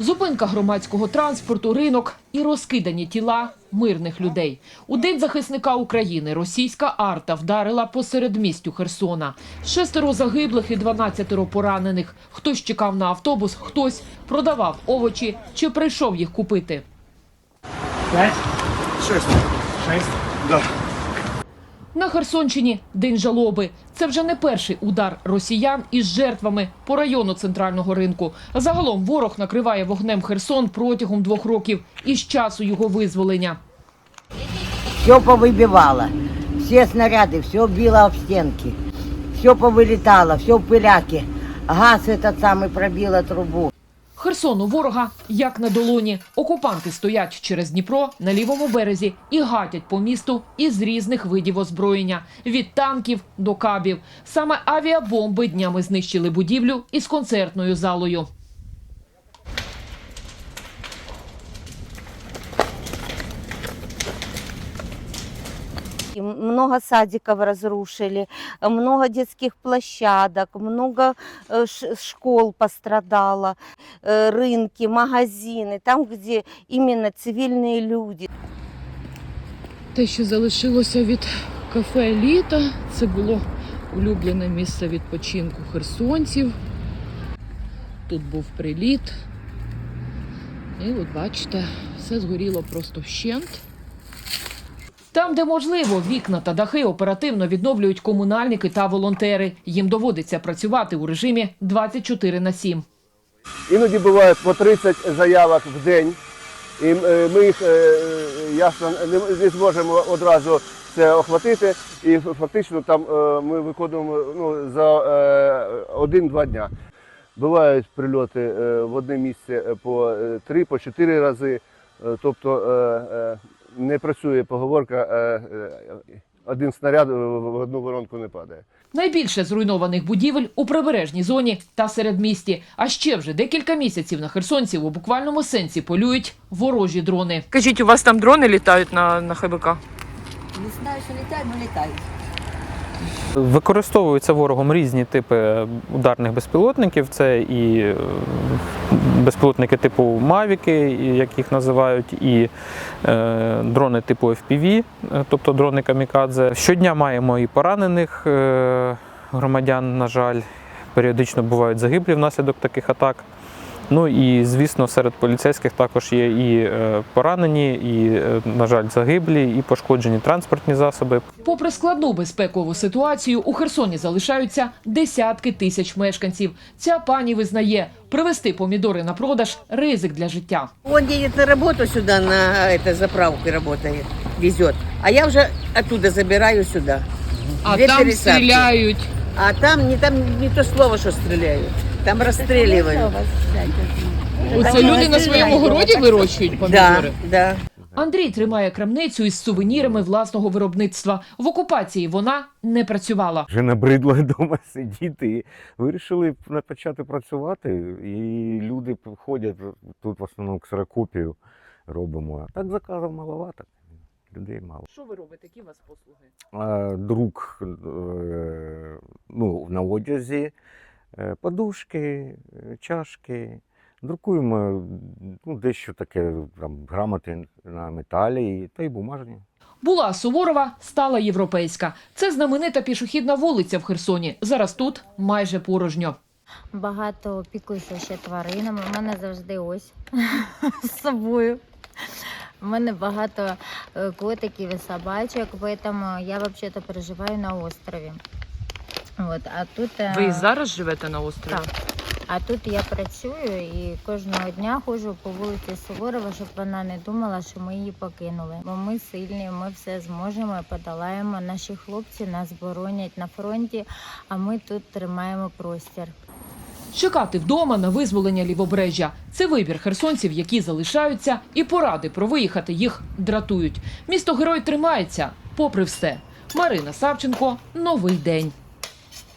Зупинка громадського транспорту, ринок і розкидані тіла мирних людей. У день захисника України російська арта вдарила по середмістю Херсона. Шестеро загиблих і 12 поранених. Хтось чекав на автобус, хтось продавав овочі чи прийшов їх купити. Пять? Шесть. Шесть? Да. На Херсонщині день жалоби. Це вже не перший удар росіян із жертвами по району центрального ринку. Загалом ворог накриває вогнем Херсон протягом двох років із часу його визволення. Все повыбивало. Все снаряды, все било об стенки. Все повылетало, все в пыляке. Газ этот самый пробило трубу. Херсон у ворога як на долоні. Окупанти стоять через Дніпро на лівому березі і гатять по місту із різних видів озброєння від танків до кабів. Саме авіабомби днями знищили будівлю із концертною залою. И Много садиков разрушили, много детских площадок, много э, ш- школ пострадало, э, рынки, магазины, там, где именно цивильные люди. Те, що залишилося від кафе Літа, це було улюблене місце відпочинку херсонців. Тут був приліт. І от бачите, все згоріло просто вщент. Там, де можливо, вікна та дахи оперативно відновлюють комунальники та волонтери. Їм доводиться працювати у режимі 24 на 7. Іноді буває по 30 заявок в день, і е, ми їх е, ясно не, зможемо одразу це охватити. І фактично там е, ми виконуємо ну, за е, один-два дня. Бувають прильоти е, в одне місце по е, три, по чотири рази. Е, Тобто е, е, не працює поговорка, е, е, один снаряд в одну воронку не падає. Найбільше зруйнованих будівель у прибережній зоні та середмісті. А ще вже декілька місяців на херсонців у буквальному сенсі полюють ворожі дрони. Кажіть, у вас там дрони літають на, на ХБК? Не знаю, що літають, але літають. Використовуються ворогом різні типи ударних безпілотників. Це і е, безпілотники типу Мавіки, як їх називають, і е, дрони типу FPV, е, тобто дрони камікадзе. Щодня маємо і поранених громадян, на жаль, періодично бувають загиблі внаслідок таких атак. Ну і звісно, серед поліцейських також є і е, поранені, і, е, на жаль, загиблі, і пошкоджені транспортні засоби. Попри складну безпекову ситуацію, у Херсоні залишаються десятки тисяч мешканців. Ця пані визнає, привезти помідори на продаж ризик для життя. Он едет на работу сюда, на этой заправке работает, везет. А я уже оттуда забираю сюда. А там пересадки. стріляють. А там не, там не то слово, что стреляют. Там расстреливают. Оце люди на своєму городі вирощують помідори. Да, да. Андрій тримає крамницю із сувенірами власного виробництва. В окупації вона не працювала. Вже набридло вдома сидіти. І вирішили почати працювати. І люди ходять тут в основному ксерокопію робимо. А так заказів маловато. Людей мало. Що ви робите? Які у вас послуги? А, друк е, ну, на одязі, подушки, е, чашки. Друкуємо ну, дещо таке, там, грамоти на металі та й бумажні. Була Суворова, стала європейська. Це знаменита пішохідна вулиця в Херсоні. Зараз тут майже порожньо. Багато опікуюся ще тваринами. У мене завжди ось з собою. У мене багато е, котиків і собачок, тому я взагалі проживаю на острові. От, а тут, е, Ви і зараз живете на острові? Так. А тут я працюю і кожного дня ходжу по вулиці Суворова, щоб вона не думала, що ми її покинули. Бо ми сильні, ми все зможемо, подолаємо. Наші хлопці нас боронять на фронті, а ми тут тримаємо простір. Чекати вдома на визволення лівобережжя – це вибір херсонців, які залишаються, і поради про виїхати їх дратують. Місто герой тримається, попри все. Марина Савченко, новий день.